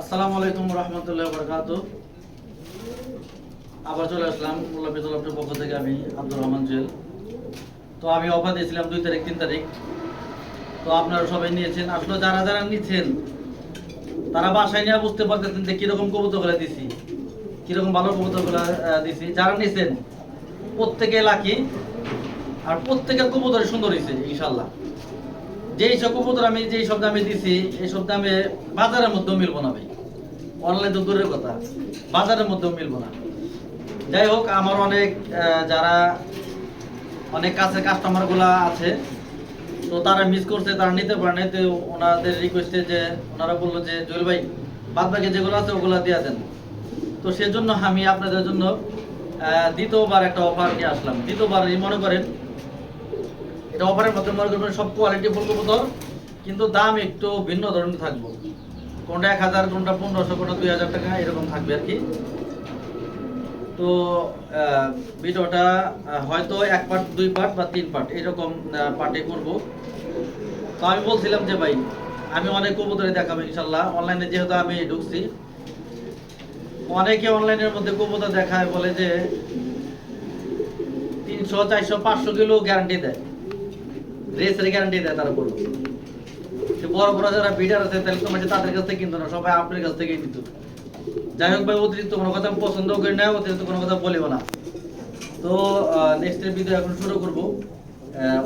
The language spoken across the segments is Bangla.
আসসালামু আলাইকুম রহমতুল্লাহ বরকাত আবার চলে আসলাম মোল্লা পক্ষ থেকে আমি আব্দুর রহমান জুয়েল। তো আমি অফার দিয়েছিলাম দুই তারিখ, তিন তারিখ। তো আপনারা সবাই নিয়েছেন। আসলে যারা যারা নিচ্ছেন তারা বাসায় নিয়ে বুঝতে পারতেছেন যে কীরকম কবুতরগুলো দিছি, কীরকম ভালো কবুতরগুলো দিছি। যারা নিছেন প্রত্যেকে লাকি, আর প্রত্যেকের কবুতর সুন্দর হয়েছে ইনশাল্লাহ যেই সব কবুতর আমি, যেই সব দামে দিছি, এই সব দামে বাজারের মধ্যেও মিলবো না ভাই। অনলাইন তো দূরের কথা। বাজারের মধ্যেও মিলবো না। যাই হোক, আমার অনেক যারা অনেক কাছে কাস্টমারগুলা আছে, তো তারা মিস করছে, তারা নিতে পারে নাই, তো ওনাদের রিকোয়েস্টে যে, ওনারা বলল যে, জুয়েল ভাই বাদ বাকি যেগুলো আছে, ওগুলো দিয়ে দেন। তো সেজন্য আমি আপনাদের জন্য দ্বিতীয়বার একটা অফার নিয়ে আসলাম। দ্বিতীয়বার মনে করেন এটা অফারের মধ্যে মনে করবেন সব কোয়ালিটি ফুল কবুতর কিন্তু দাম একটু ভিন্ন ধরনের থাকব। কোনটা এক হাজার, কোনটা পনেরোশো, কোনটা দুই হাজার টাকা, এরকম থাকবে আর কি। তো ভিডিওটা হয়তো এক পার্ট দুই পার্ট বা তিন পার্ট এরকম পার্টে করব। তো আমি বলছিলাম যে ভাই, আমি অনেক কবুতরে দেখাবো ইনশাল্লাহ। অনলাইনে যেহেতু আমি ঢুকছি, অনেকে অনলাইনের মধ্যে কবুতর দেখায় বলে যে তিনশো, চারশো, পাঁচশো কিলো গ্যারান্টি দেয়। রেসের গ্যারান্টি দেয় তারা বলল যে বড় বড় যারা বিডার আছে, তাহলে তাদের কাছ থেকে কিনতো না, সবাই আপনার কাছ থেকেই যাই হোক ভাই, অতিরিক্ত কোনো কথা পছন্দ করি না অতিরিক্ত কোনো কথা বলিব না। তো নেক্সটের ভিডিও এখন শুরু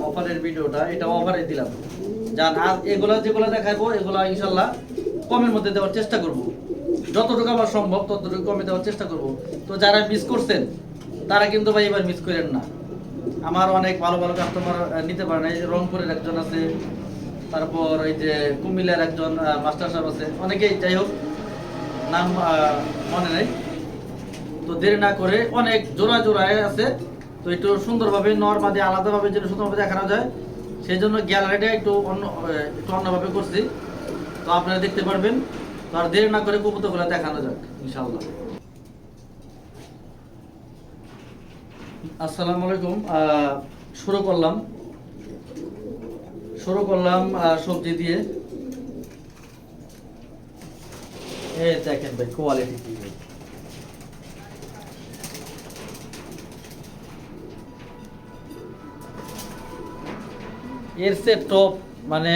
অফারের ভিডিওটা এটা অফারে দিলাম। যান আজ এগুলো যেগুলো দেখাবো, এগুলো ইনশাল্লাহ কমের মধ্যে দেওয়ার চেষ্টা করব। যতটুকু আমার সম্ভব, ততটুকু কমে দেওয়ার চেষ্টা করব। তো যারা মিস করছেন, তারা কিন্তু ভাই এবার মিস করেন না। আমার অনেক ভালো ভালো কাস্টমার নিতে পারে না এই যে রংপুরের একজন আছে, তারপর এই যে কুমিল্লার একজন মাস্টার সাহেব আছে। অনেকেই যাই হোক, নাম মনে নেই। তো দেরি না করে অনেক জোড়া জোড়ায় আছে। তো একটু সুন্দরভাবে, নর্মাদি, আলাদাভাবে যেন সুন্দরভাবে দেখানো যায়। সেই জন্য গ্যালারিটা একটু অন্য একটু অন্যভাবে করছি। তো আপনারা দেখতে পারবেন। তো আর দেরি না করে কবুতরগুলো দেখানো যাক ইনশাল্লাহ আসসালামু আলাইকুম। শুরু করলাম। শুরু করলাম সবজি দিয়ে। এই দেখেন ভাই কোয়ালিটি কি এর সে টপ মানে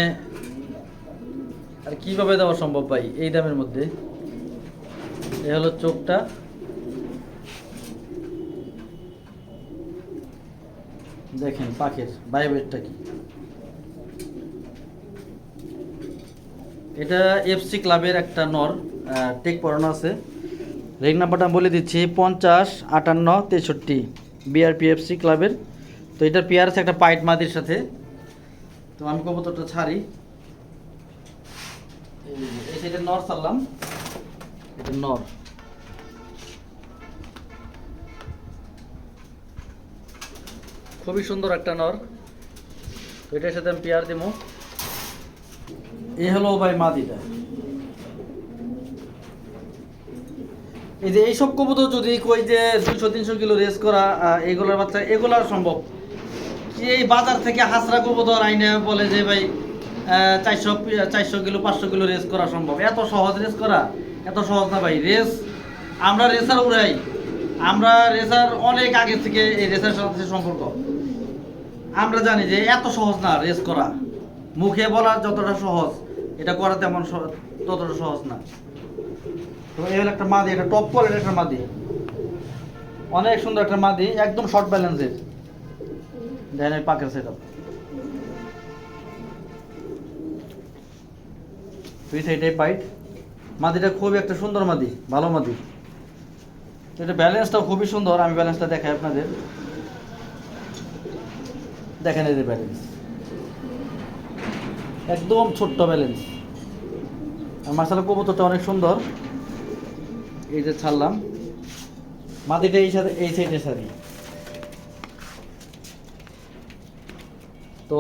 আর কীভাবে দেওয়া সম্ভব ভাই, এই দামের মধ্যে? এ হলো চোখটা। দেখেন পাখির বাইবেটটা কি? এটা এফসি ক্লাবের একটা নর টেক পড়ানো আছে। রেগ নাম্বারটা বলে দিচ্ছি, পঞ্চাশ, আটান্ন, তেষট্টি বিআরপি এফসি ক্লাবের তো এটা পেয়ার আছে একটা পাইট মাদির সাথে। তো আমি কবুতরটা ছাড়ি। এই নর ছাড়লাম। এটা নর। খুবই সুন্দর একটা নর। এটার সাথে আমি পেয়ার দিব এই হলো ভাই মাদিটা। এই যে এইসব কবুতর যদি কই যে দুইশো, তিনশো কিলো রেস করা এগুলোর বাচ্চা, এগুলার সম্ভব। কি এই বাজার থেকে হাসরা কবুতর আইনে বলে যে ভাই চারশো চারশো কিলো, পাঁচশো কিলো রেস করা সম্ভব। এত সহজ রেস করা? এত সহজ না ভাই। রেস আমরা রেসার উড়াই। আমরা রেসার অনেক আগে থেকে এই রেসার সাথে সম্পর্ক। আমরা জানি যে এত সহজ না রেস করা। মুখে বলা যতটা সহজ, এটা করা তেমন ততটা সহজ না। তো এই হলো একটা মাদি, এটা টপ কোয়ালিটির একটা মাদি। অনেক সুন্দর একটা মাদি, একদম শর্ট ব্যালেন্সের দেখেন পাকের সেট আপ দুই সাইডে পাইট মাদিটা খুবই একটা সুন্দর মাদি, ভালো মাদি। এটা ব্যালেন্সটাও খুবই সুন্দর, আমি ব্যালেন্সটা দেখাই আপনাদের। দেখেন এই ব্যালেন্স একদম ছোট্ট ব্যালেন্স আর মাসালা কবুতরটা অনেক সুন্দর। এই যে ছাড়লাম। মাটিটা এই সাথে এই সাইডে সারি তো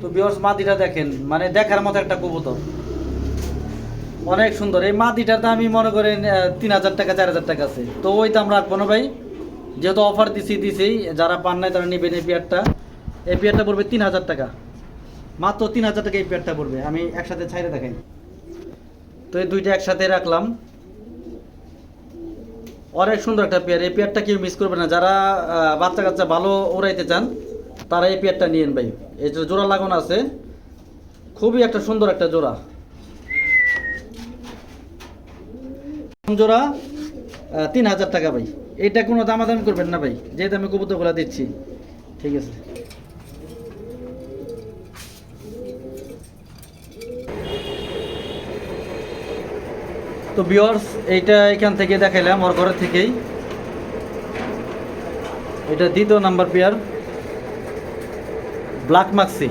তো বিয়র্স মাদিটা দেখেন। মানে দেখার মতো একটা কবুতর। অনেক সুন্দর। এই মাদিটার দাম আমি মনে করেন তিন হাজার টাকা, চার হাজার টাকা আছে। তো ওই দাম রাখব না ভাই। যেহেতু অফার দিছি দিছি, যারা পান নাই তারা নেবেন এই পেয়ারটা এই পেয়ারটা পড়বে তিন হাজার টাকা। মাত্র তিন হাজার টাকা এই পেয়ারটা পড়বে। আমি একসাথে ছাইরে দেখাই। তো এই দুইটা একসাথে রাখলাম। অনেক সুন্দর একটা পেয়ার এই পেয়ারটা কেউ মিস করবে না। যারা বাচ্চা কাচ্চা ভালো ওড়াইতে চান, তারা এই পেয়ারটা নিয়েন ভাই। এই যে জোড়া লাগানো আছে, খুবই একটা সুন্দর একটা জোড়া। জোড়া তিন হাজার টাকা ভাই। এটা কোনো দামাদামি করবেন না ভাই। যে দামে কবুতরগুলো দিচ্ছি। ঠিক আছে। তো বিয়ার্স এইটা এখান থেকে দেখাইলাম, ওর ঘরের থেকেই। এটা দ্বিতীয় নাম্বার পেয়ার ব্ল্যাক মাক্সি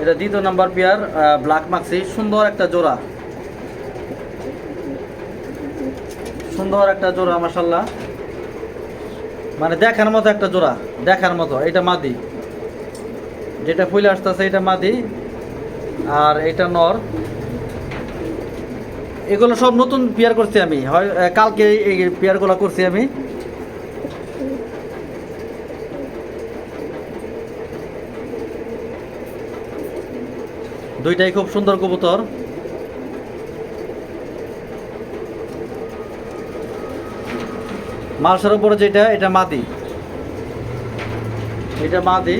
এটা দ্বিতীয় নাম্বার পেয়ার ব্ল্যাক মাক্সি সুন্দর একটা জোড়া। সুন্দর একটা জোড়া মাসাল্লাহ মানে দেখার মতো একটা জোড়া, দেখার মতো। এটা মাদি। যেটা ফুলে আসতেছে, এটা মাদি। আর এটা নর। এগুলো সব নতুন পেয়ার করছি আমি। হয় কালকে এই পেয়ারগুলো করছি আমি। দুইটাই খুব সুন্দর কবুতর। মালসার উপরে যেটা, এটা মাদি। এটা মাদি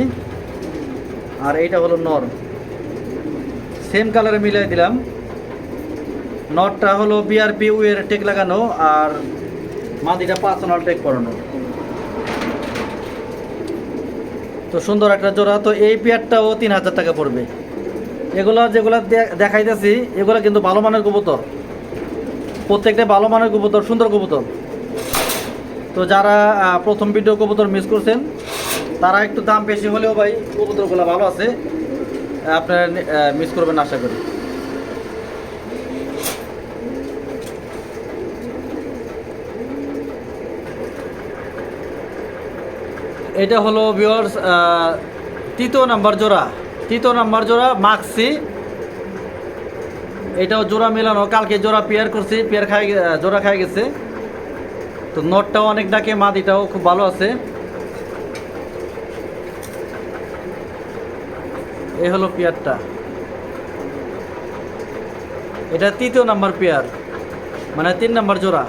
আর এইটা হলো নর। সেম কালারে মিলাই দিলাম। নটটা হলো বিআরপি উয়ের টেক লাগানো আর মাদিটা পার্সোনাল টেক করানো। তো সুন্দর একটা জোড়া। তো এই পেয়ারটাও তিন হাজার টাকা পড়বে। এগুলো যেগুলো দেখাইতেছি, এগুলো কিন্তু ভালো মানের কবুতর। প্রত্যেকটা ভালো মানের কবুতর, সুন্দর কবুতর। তো যারা প্রথম ভিডিও কবুতর মিস করছেন, তারা একটু দাম বেশি হলেও ভাই কবুতরগুলো ভালো আছে। আপনারা মিস করবেন আশা করি। এটা হলো ভিওর্স তৃতীয় নাম্বার জোড়া। তৃতীয় নাম্বার জোড়া মাক্সি এটাও জোড়া মেলানো, কালকে জোড়া পেয়ার করছি পেয়ার খাই জোড়া খাই গেছে। তো নটটাও অনেক ডাকে, মাদিটাও খুব ভালো আছে। এই হলো পেয়ারটা। এটা তৃতীয় নাম্বার পেয়ার মানে তিন নাম্বার জোড়া।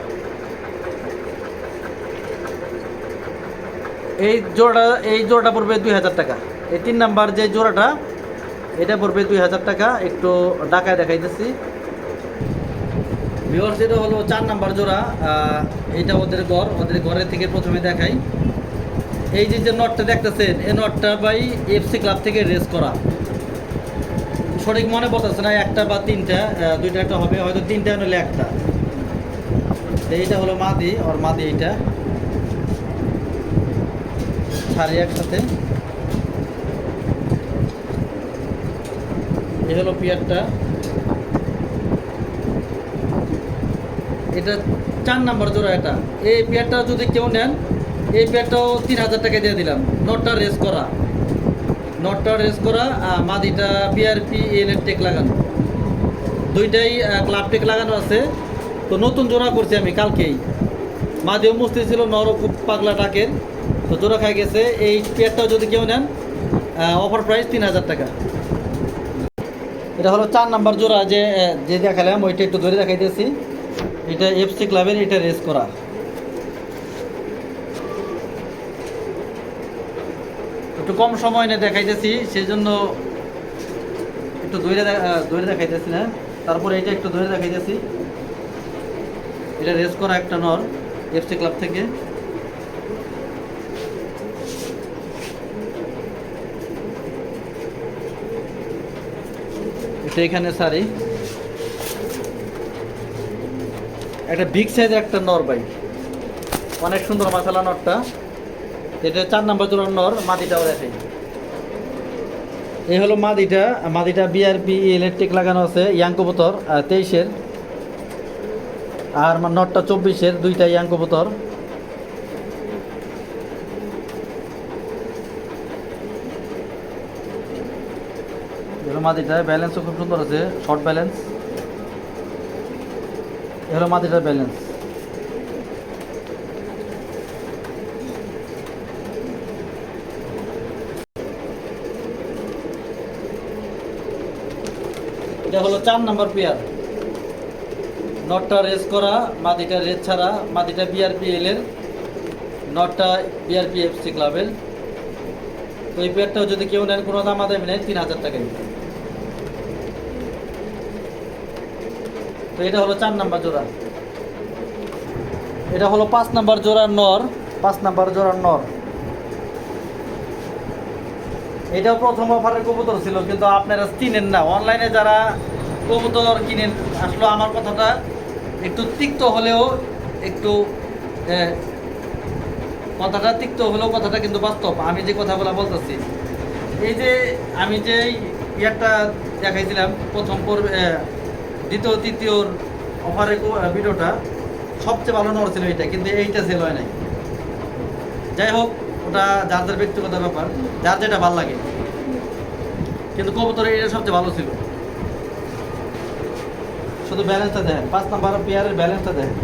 এই জোড়াটা এই জোড়াটা পড়বে দুই হাজার টাকা। এই তিন নাম্বার যে জোড়াটা, এটা পড়বে দুই হাজার টাকা। একটু ডাকায় দেখাইতেছি। ভিওর্স এটা হলো চার নাম্বার জোড়া এইটা ওদের ঘর, ওদের ঘরের থেকে প্রথমে দেখাই। এই যে যে নটটা দেখতেছেন, এই নটটা ভাই এফসি ক্লাব থেকে রেস করা। সঠিক মনে পড়তেছে না, একটা বা তিনটা দুইটা একটা হবে, হয়তো তিনটা নইলে একটা। এইটা হলো মাদি, ওর মাদি এইটা। সারি একসাথে। এই হলো পিয়ারটা। এটা চার নাম্বার জোড়া এটা। এই পেয়ারটা যদি কেউ নেন, এই পেয়ারটাও তিন হাজার টাকা দিয়ে দিলাম। নটটা রেস করা। নটটা রেস করা, আর মাদিটা বিআরপি টেক লাগানো। দুইটাই ক্লাব টেক লাগানো আছে। তো নতুন জোড়া করছি আমি কালকেই। মাদিও মুস্তি ছিল নর খুব পাগলা টাকের। তো জোড়া খাই গেছে। এই পেয়ারটাও যদি কেউ নেন অফার প্রাইস তিন হাজার টাকা। এটা হলো চার নাম্বার জোড়া যে যে দেখালাম, ওইটা একটু ধরে দেখাইতেছি। এটা এফসি ক্লাবের এটা রেস করা। একটু কম সময় নিয়ে দেখাইতেছি সেই জন্য একটু ধরে ধরে দেখাইতেছি না। তারপরে এটা একটু ধরে দেখাইতেছি। এটা রেস করা একটা নর এফসি ক্লাব থেকে। এটা এখানে সারি। একটা বিগ সাইজের একটা নর ভাই। অনেক সুন্দর মাসালা নরটা। এটা চার নাম্বার জোড়ার নর মাটিটাও দেখে এই হলো মাদিটা মাদিটা বিআরপি ইলেকট্রিক লাগানো আছে, ইয়াং কবুতর তেইশের। আর নটটা চব্বিশের, দুইটা ইয়াং কবুতর। এই মাদিটা ব্যালেন্সও খুব সুন্দর আছে শর্ট ব্যালেন্স এর মাটিটার ব্যালেন্স এটা হলো চার নম্বর পেয়ার। নটটা রেস করা মাদিটা রেস ছাড়া মাদিটা বিআরপিএল এর, নটটা বিআরপিএফসি ক্লাবের তো এই পেয়ারটাও যদি কেউ নেন, কোনো দাম আদায় নেয় তিন হাজার টাকা নিতে তো এটা হলো চার নাম্বার জোড়া। এটা হলো পাঁচ নাম্বার জোড়ার নর, পাঁচ নাম্বার জোড়ার নর। এটাও প্রথম অফারের কবুতর ছিল, কিন্তু আপনারা চিনেন না। অনলাইনে যারা কবুতর কিনেন, আসলে আমার কথাটা একটু তিক্ত হলেও একটু কথাটা তিক্ত হলেও কথাটা কিন্তু বাস্তব। আমি যে কথাগুলো বলতেছি, এই যে আমি যে ইয়ারটা দেখাইছিলাম, প্রথম পর্বে দ্বিতীয় তৃতীয় আহ, ভিডিওটা সবচেয়ে ভালো নর ছিল এটা কিন্তু এইটা সেল হয় নাই। যাই হোক ওটা যার যার ব্যক্তিগত ব্যাপার যার যেটা ভালো লাগে। কিন্তু কবুতরে এটা সবচেয়ে ভালো ছিল। শুধু ব্যালেন্সটা দেখেন পাঁচ নাম্বার পেয়ারের ব্যালেন্সটা দেখেন।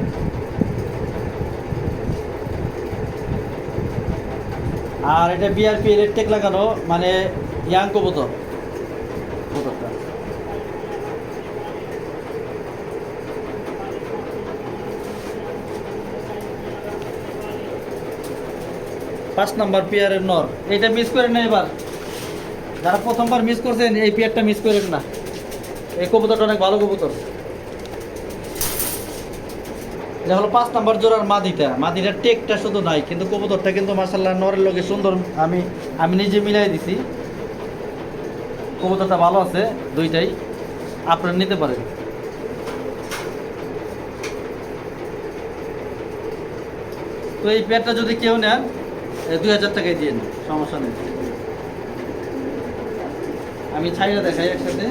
আর এটা বিআরপি এর টেক লাগানো মানে ইয়াং কবুতর কবুতরটা পাঁচ নাম্বার পেয়ারের নর। এটা মিস করেন না এবার। যারা প্রথমবার মিস করছেন, এই পেয়ারটা মিস করেন না। এই কবুতরটা অনেক ভালো কবুতর। এটা হলো পাঁচ নাম্বার জোড়ার মাদিটা। মাদিটার টেকটা শুধু নাই, কিন্তু কবুতরটা কিন্তু মার্শাল্লাহ নরের লগে সুন্দর। আমি আমি নিজে মিলাই দিছি। কবুতরটা ভালো আছে, দুইটাই। আপনারা নিতে পারেন। তো এই পেয়ারটা যদি কেউ নেন দুই হাজার টাকায় দিয়ে নেন, সমস্যা নেই। আমি ছাইরা দেখাই একসাথে।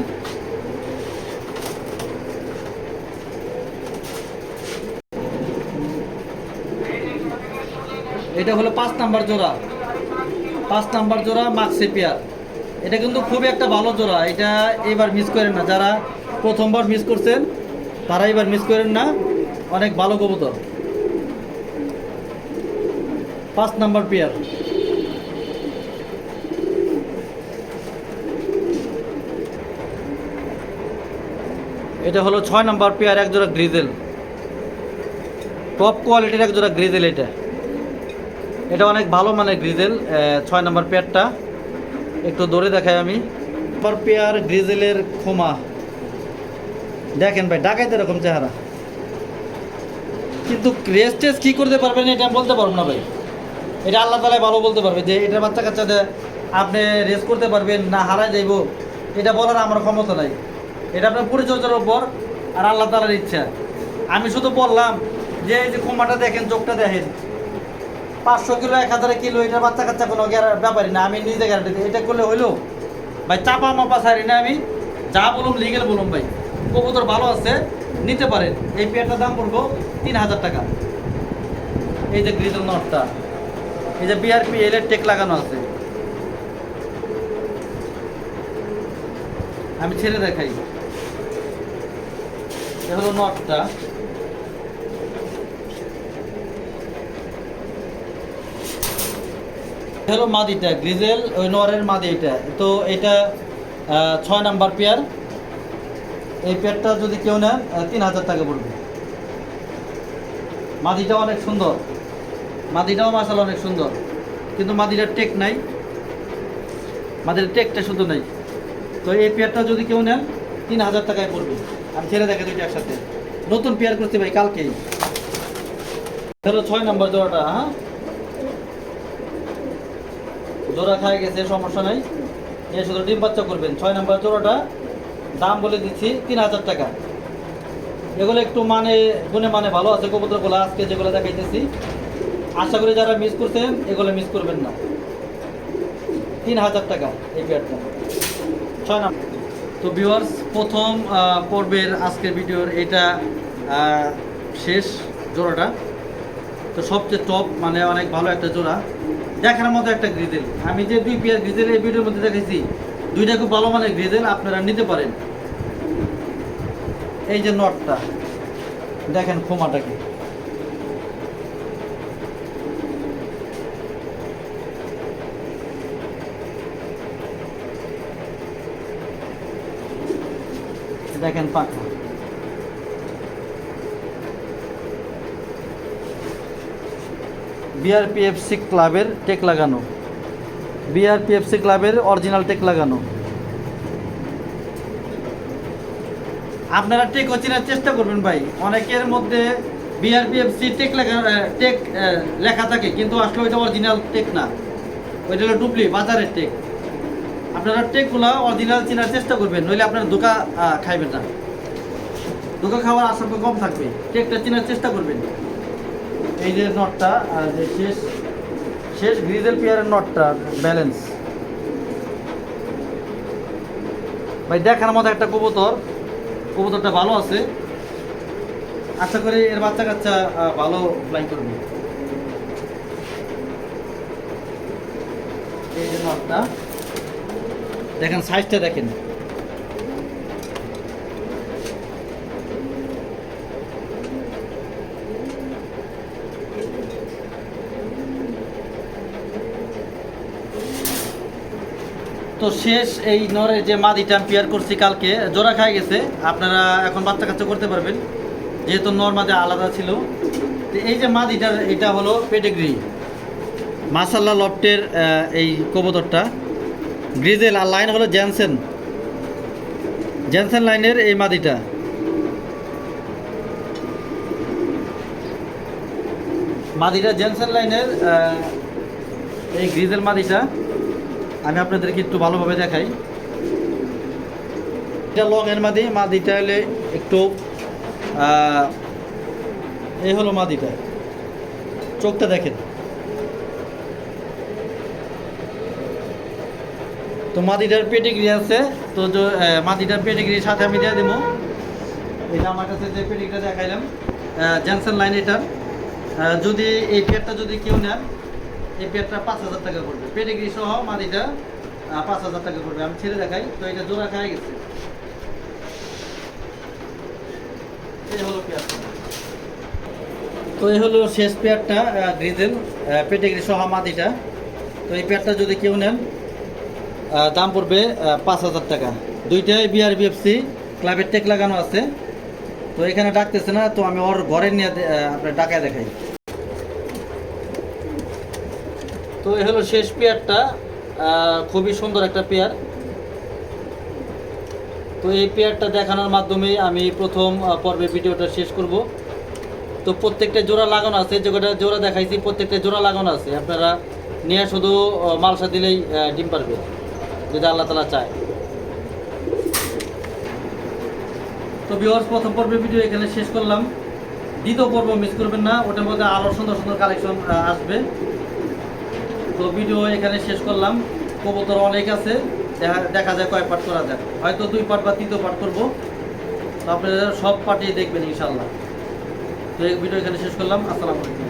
এটা হলো পাঁচ নাম্বার জোড়া। পাঁচ নাম্বার জোড়া মাক্সি পেয়ার এটা কিন্তু খুবই একটা ভালো জোড়া। এটা এবার মিস করেন না। যারা প্রথমবার মিস করছেন, তারা এবার মিস করেন না। অনেক ভালো কবুতর। পাঁচ নাম্বার পেয়ার। এটা হলো ছয় নাম্বার পেয়ার, এক জোড়া গ্রিজেল। টপ কোয়ালিটির এক জোড়া গ্রিজেল এটা। এটা অনেক ভালো মানে গ্রিজেল ছয় নাম্বার পেয়ারটা। একটু দৌড়ে দেখাই আমি। নাম্বার পেয়ার গ্রিজেলের খোমা দেখেন ভাই, ডাকাইতে এরকম চেহারা। কিন্তু রেস টেস কী করতে পারবেন এটা বলতে পারব না ভাই। এটা আল্লাহ তালাই ভালো বলতে পারবে যে এটা বাচ্চা কাচ্চাদের আপনি রেস করতে পারবেন, না হারাই যাইব, এটা বলার আমার ক্ষমতা নাই। এটা আপনার পরিচর্যার ওপর আর আল্লাহ তালার ইচ্ছা। আমি শুধু বললাম যে এই যে ক্ষমাটা দেখেন, চোখটা দেখেন, পাঁচশো কিলো, এক হাজার কিলো এটা বাচ্চা কাচ্চা কোনো ব্যাপারই না, আমি নিজে গ্যারান্টি দিই। এটা করলে হইল? ভাই, চাপা মাপা সারি না আমি। যা বলুন লিগেল বলুন ভাই। কবুতর ভালো আছে, নিতে পারেন। এই পেয়ারটার দাম পড়ব তিন হাজার টাকা। এই যে গ্রিজল নটটা। এই যে বিআরপি এল এর টেক লাগানো আছে। আমি ছেড়ে দেখাই। এ হলো নটটা। হলো মাদিটা, গ্রিজেল, ওই নরের মাদি এটা। তো এটা ছয় নাম্বার পেয়ার। এই পেয়ারটা যদি কেউ নেন তিন হাজার টাকা পড়বে। মাদিটাও অনেক সুন্দর। মাদিটাও মাসাল অনেক সুন্দর। কিন্তু মাদিটার টেক নাই। মাদিটার টেকটা শুধু নাই। তো এই পেয়ারটা যদি কেউ নেন, তিন হাজার টাকায় পড়বে। আমি ছেড়ে দেখে দুইটা একসাথে। নতুন পেয়ার করতে ভাই, কালকেই। হলো ছয় নম্বর জোড়াটা হ্যাঁ? জোড়া খায় গেছে, সমস্যা নাই। এ শুধু ডিম বাচ্চা করবেন। ছয় নম্বর জোড়াটা, দাম বলে দিচ্ছি তিন হাজার টাকা। এগুলো একটু মানে গুণে মানে ভালো আছে, কবুতরগুলো আজকে যেগুলো দেখাইতেছি। আশা করি যারা মিস করছেন, এগুলো মিস করবেন না। তিন হাজার টাকা এই পেয়ারটা ছয় নাম্বার। তো ভিউয়ার্স প্রথম পর্বের আজকের ভিডিওর এটা শেষ জোড়াটা। তো সবচেয়ে টপ মানে অনেক ভালো একটা জোড়া। দেখার মতো একটা গ্রিজেল আমি যে দুই পেয়ার গ্রিজেল এই ভিডিওর মধ্যে দেখেছি দুইটা খুব ভালো মানের গ্রিজেল আপনারা নিতে পারেন। এই যে নটটা দেখেন খোমাটাকে দেখেন পাখা বিআরপিএফসি ক্লাবের টেক লাগানো। বিআরপিএফসি ক্লাবের অরিজিনাল টেক লাগানো। আপনারা টেক চেনার চেষ্টা করবেন ভাই। অনেকের মধ্যে বিআরপিএফসি টেক লেখা টেক লেখা থাকে, কিন্তু আসলে ওইটা অরিজিনাল টেক না। ওইটা হলো ডুপ্লি, বাজারের টেক। আপনারা টেকগুলো অরিজিনাল চেনার চেষ্টা করবেন নইলে আপনারা আহ, খাইবেন না। ধোকা খাওয়ার আশঙ্কা কম থাকবে টেকটা চেনার চেষ্টা করবেন। এই যে নটটা আর যে শেষ শেষ গ্রিজেল পেয়ারের নটটা ব্যালেন্স। ভাই দেখার মতো একটা কবুতর কবুতরটা ভালো আছে। আশা করি এর বাচ্চা কাচ্চা ভালো ফ্লাই করবে। এই যে নটটা। দেখেন সাইজটা দেখেন। তো শেষ এই নরে যে মাদিটা আমি পেয়ার করছি কালকে জোড়া খাই গেছে আপনারা এখন বাচ্চা কাচ্চা করতে পারবেন যেহেতু নর মাদে আলাদা ছিল। তো এই যে মাদিটার এটা হলো পেটেগ্রি মাসাল্লা লফটের আহ, এই কবুতরটা। গ্রিজেল আর লাইন হলো জ্যানসেন জ্যানসেন লাইনের এই মাদিটা। মাদিটা জেনসেন লাইনের এই গ্রিজেল মাদিটা। আমি আপনাদেরকে একটু ভালোভাবে দেখাই। এটা লং এর মাদি, মাদিটা হলে একটু এই হলো মাদিটা। চোখটা দেখেন। তো মাদিটার পেটিগ্রি আছে, তো মাদিটার পেটিগ্রির সাথে আমি দিয়ে দেবো। এটা আমার কাছে যে পেটিগ্রিটা দেখাইলাম জেনসেন লাইন এটা যদি এই পেয়ারটা যদি কেউ নেন এই পেয়ারটা পাঁচ হাজার টাকা করবে পেডিগ্রি সহ মাদিটা পাঁচ হাজার টাকা করবে আমি ছেড়ে দেখাই, তো এটা জোড়া খাই গেছে। হলো তো এই হলো শেষ পেয়ারটা গ্রিজেল পেডিগ্রি সহ মাদিটা তো এই পেয়ারটা যদি কেউ নেন দাম পড়বে পাঁচ হাজার টাকা। দুইটাই বিআরবিএফসি ক্লাবের টেক লাগানো আছে। তো এখানে ডাকতেছে না, তো আমি ওর ঘরে নিয়ে আপনার ডাকায় দেখাই। তো এ হলো শেষ পেয়ারটা। খুবই সুন্দর একটা পেয়ার। তো এই পেয়ারটা দেখানোর মাধ্যমে আমি প্রথম পর্বে ভিডিওটা শেষ করব। তো প্রত্যেকটা জোড়া লাগানো আছে যে কটা জোড়া দেখাইছি, প্রত্যেকটা জোড়া লাগানো আছে। আপনারা নিয়ে শুধু মালসা দিলেই ডিম পারবে। যদি আল্লাহ তালা চায়। তো ভিউয়ার্স প্রথম পর্বের ভিডিও এখানে শেষ করলাম। দ্বিতীয় পর্ব মিস করবেন না, ওটার মধ্যে আরও সুন্দর সুন্দর কালেকশন আসবে। তো ভিডিও এখানে শেষ করলাম। কবুতর অনেক আছে, দেখা দেখা যায় কয় পার্ট করা যায়। হয়তো দুই পার্ট বা তৃতীয় পার্ট করব। তো আপনারা সব পার্টি দেখবেন ইনশাল্লাহ তো এই ভিডিও এখানে শেষ করলাম। আসসালামু আলাইকুম।